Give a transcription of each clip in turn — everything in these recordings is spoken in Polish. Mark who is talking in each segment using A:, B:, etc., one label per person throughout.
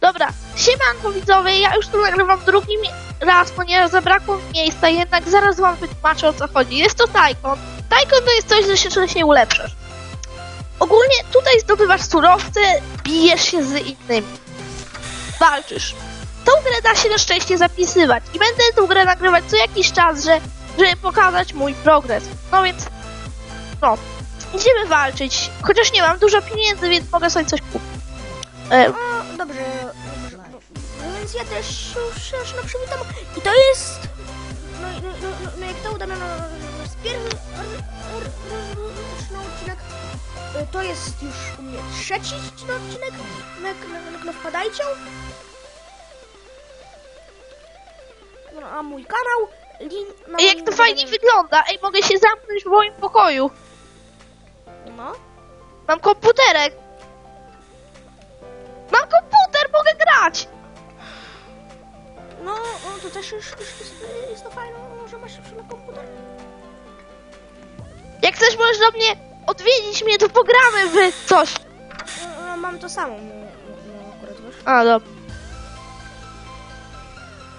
A: Dobra, siemanko widzowie, ja już tu nagrywam drugi raz, ponieważ zabrakło mi miejsca, jednak zaraz wam wytłumaczę o co chodzi. Jest to Taikon. Taikon to jest coś, że się wcześniej ulepszasz. Ogólnie tutaj zdobywasz surowce, bijesz się z innymi. Walczysz. Tą grę da się na szczęście zapisywać i będę tę grę nagrywać co jakiś czas, że, żeby pokazać mój progres. No więc, no, idziemy walczyć. Chociaż nie mam dużo pieniędzy, więc mogę sobie coś kupić. E,
B: O, dobrze, dobrze. No więc ja też już, już no przywitam. I to jest. No, no, no, no, no jak to uda, no, no, no, z pierwszy no, odcinek. y, To jest już u mnie trzeci no, odcinek. No, no, no, no wpadajcie. No, a mój kanał. Link, no,
A: Ej, jak to fajnie wygląda! Ej, mogę się zamknąć w moim pokoju.
B: No.
A: Mam komputerek.
B: Też już, już jest, jest to fajne, że masz na komputer.
A: Jak chcesz, możesz do mnie odwiedzić mnie, to pogramy w coś.
B: No, mam to samo, no, no, akurat wiesz.
A: A, dobra.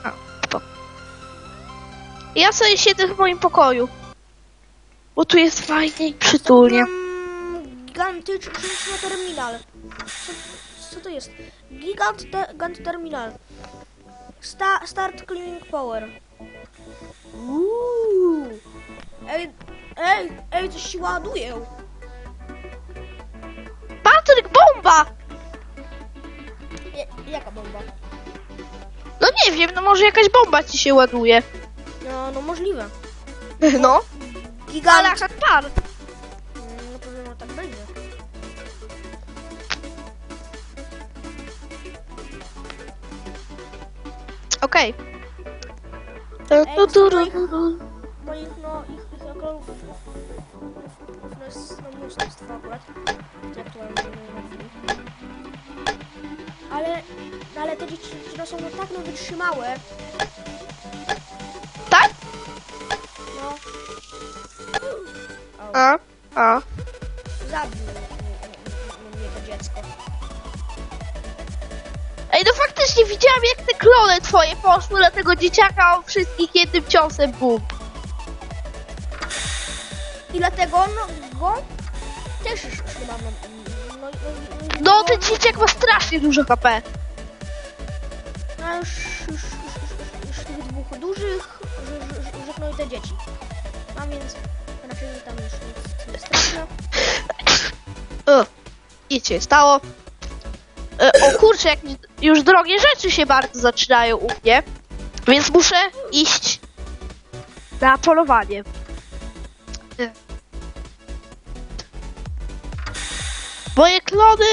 A: A, spoko. Ja sobie siedzę w moim pokoju. Bo tu jest fajnie i przytulnie.
B: Gigantyczny terminal. Co, co to jest? Gigant, te, gigant terminal. Sta, start cleaning power. Uuu. Ej, ej, ej, coś się ładuje.
A: Patryk, bomba!
B: Je, jaka bomba?
A: No nie wiem, no może jakaś bomba ci się ładuje.
B: No, no możliwe.
A: No.
B: Gigant.
A: Ale Okej.
B: Ej,
A: Tu, tu,
B: moich-
A: tu, tu.
B: Moich, no, ich, ich no jest no, mnóstwo akurat. Jak to mam na chwili. Ale, no, ale te dzieci no, są no, tak no, wytrzymałe.
A: Tak?
B: No. O,
A: A, a. Ej, no faktycznie widziałam jak te klony twoje poszły na tego dzieciaka o wszystkich jednym ciosem, bum.
B: I dlatego no, go też już chyba no, no, no,
A: No, ten dzieciak ma strasznie dużo HP.
B: No już, już, już, już, już tych dwóch dużych, że- że- że- i te dzieci. A więc raczej tam już nic nie straszne.
A: O, nic się stało. E, o kurczę, jak już drogie rzeczy się bardzo zaczynają u mnie. Więc muszę iść na polowanie. E. Moje klony,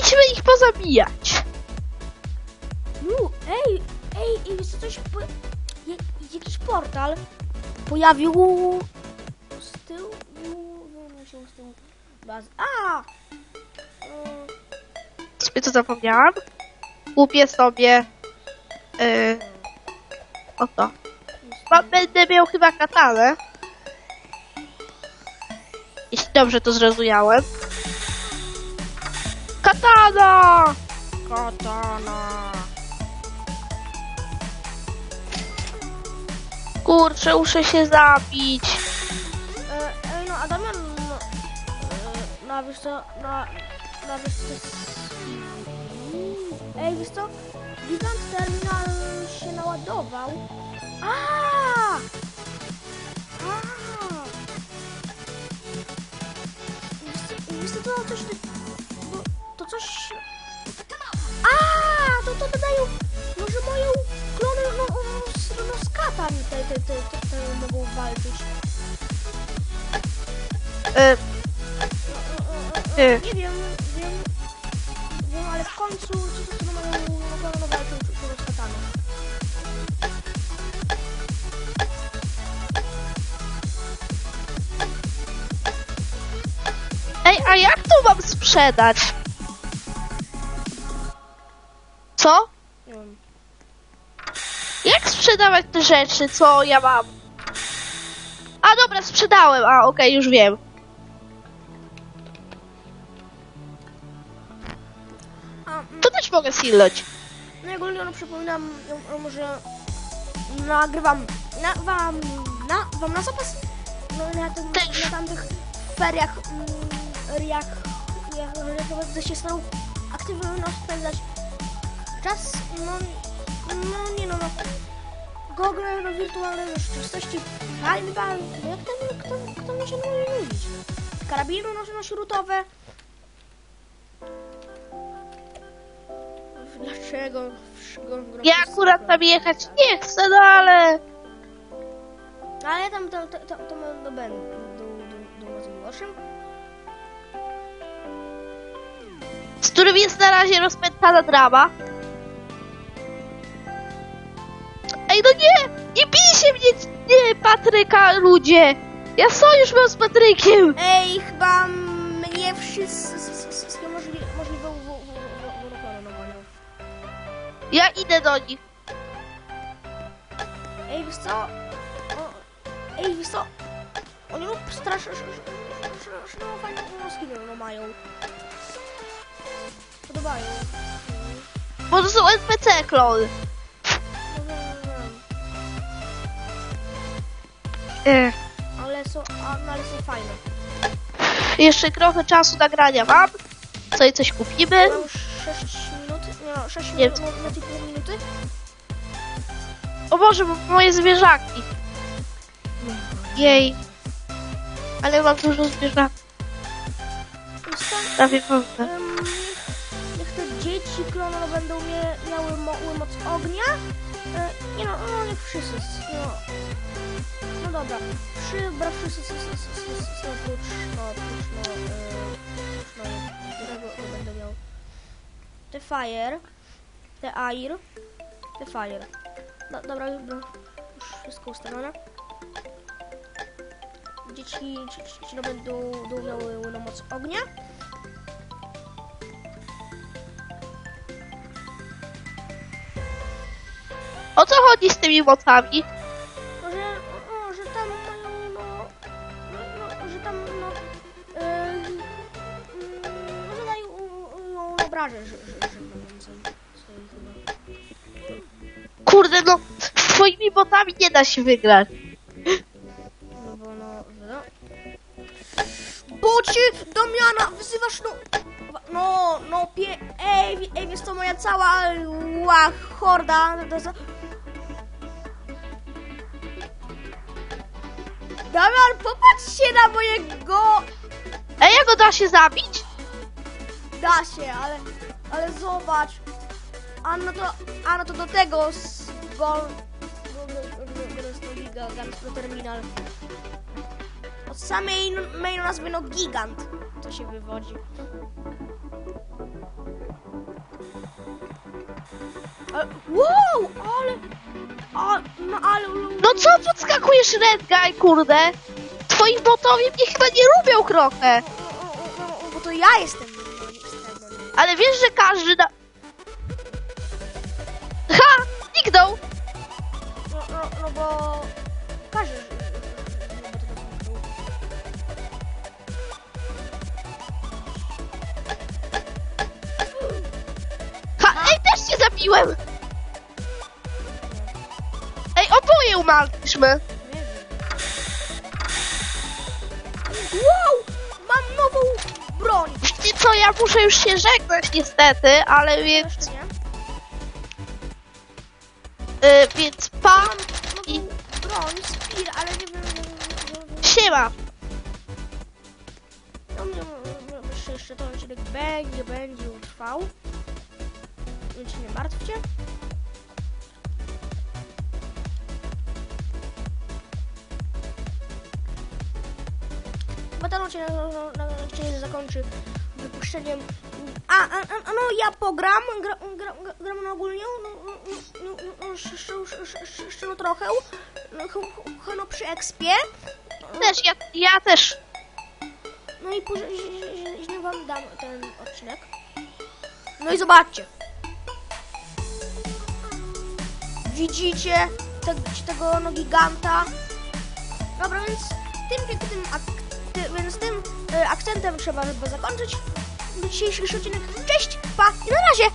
A: idźmy ich pozabijać.
B: No, ej, ej, jest coś, po, je, jakiś portal pojawił z tyłu, no się z tyłu bazy. A!
A: Sobie to zapomniałam. Kupię sobie... Yy, oto. Będę miał chyba katanę. Jeśli dobrze to zrozumiałem. Katana!
B: Katana.
A: Kurczę, muszę się zabić.
B: Ej, no, Adamian, no, e, no, wiesz co, co, s- ej, wiesz co, gigant terminal się naładował. A! A! Wiesz co, to coś, to, to coś, a, to, to dodają, może moją klony, no, no, no, z katami te, te, te, te, te mogą walczyć.
A: E, Ty.
B: Nie wiem, wiem, wiem, końcu to co mają no walczył człowiek z kataną.
A: ej, a jak to mam sprzedać? Co?
B: Nie wiem.
A: Jak sprzedawać te rzeczy, co ja mam? A dobra, sprzedałem. A, okej, już wiem. To też mogę silloć.
B: no i ogólnie no, przypominam, no, no, że nagrywam na, wam, na, wam na zapas, no na, tym, na tamtych feriach, mm, jak, jak, jak będę się starał aktywno spędzać czas, no, no nie no, no Google, no wirtualne rzeczywistości, bal, no jak tam, kto, kto może nie lubić? Karabiny no, no, śrutowe. Dlaczego?
A: Ja akurat tam jechać nie chcę, no ale...
B: Ale tam to, to, to mam do Ben, do, do, do rozmiłoszym.
A: z którym jest na razie rozpętana drama. Ej, no nie! Nie bijcie mnie, nie, Patryka, ludzie! Ja sojusz mam z Patrykiem!
B: Ej, chyba mnie wszyscy, możliwe, możliwe uroklone
A: Ja idę do nich.
B: Ej, wiesz co? O, ej, wiesz co? Oni no strasznie, no fajne skiny no mają. Podobają.
A: Bo to są NPC
B: wiem.
A: Ech,
B: Ale są, no, ale są fajne.
A: jeszcze trochę czasu nagrania mam. Co i coś kupimy.
B: Mam już 6 minut, no 6
A: Nie.
B: minut, i pół minuty.
A: O Boże, bo moje zwierzaki. Jej. Ale mam dużo zwierzaków.
B: Co?
A: Prawie pełne.
B: Niech te dzieci klono będą mie, miały mo, moc ognia. E, nie no, no niech wszyscy. No, no dobra. Przybra wszyscy no, oprócz no, e, oprócz no, którego to będę miał. The fire, the air, the fire. No, dobra, już już wszystko ustawione. Dzieci, dzieci, no, będą, będą miały no, moc ognia.
A: O co chodzi z tymi mocami?
B: No, że, o, że tam mają, no, no, no że tam, no, yy, no, zadają no, obrażeń, że,
A: Kurde, no, z twoimi botami nie da się wygrać.
B: No bo no, no. Bocie, Damiana, wyzywasz, no, no, no, pie, ej, ej, wiesz co, moja cała, ła, horda, to, to, Damian, popatrz się na mojego
A: Ej, jak go da się zabić?
B: Da się, ale, ale zobacz. A no to, a no to do tego z. Giga, Gigant Terminal. Od samej main nazwy no gigant. To się wywodzi. Ale, wow, ale... A, no ale...
A: No co podskakujesz Red Guy, kurde? Twoi botowie mnie chyba nie lubią trochę.
B: No, no, no, Bo to ja jestem
A: Ale wiesz, że każdy na... Ha! Zniknął!
B: No, no, no bo... Każdy...
A: Ha! Ej, też cię zabiłem! Ej, oboje umarliśmy.
B: Wow! Broń!
A: Wiecie co, ja muszę już się żegnać niestety, ale więc...
B: Jeszcze nie?
A: Y, więc pa
B: Mam
A: i
B: broń, Spear, ale nie wiem...
A: siema.
B: No nie wiem, jeszcze, jeszcze ten odcinek będzie, będzie trwał. Więc nie martwcie. Ten odcinek no, no, no, się zakończy wypuszczeniem. A, a, a, no ja pogram, gra, gra, gra, gram na ogólnie, no, no, no, no, no, jeszcze, jeszcze no trochę, no, no przy ekspie.
A: Też, ja, ja też.
B: No i później wam dam ten odcinek. No i zobaczcie. Widzicie te, tego no giganta. Dobra, więc tym pięknym ty, więc tym e, akcentem trzeba chyba zakończyć dzisiejszy odcinek. Cześć, pa i na razie!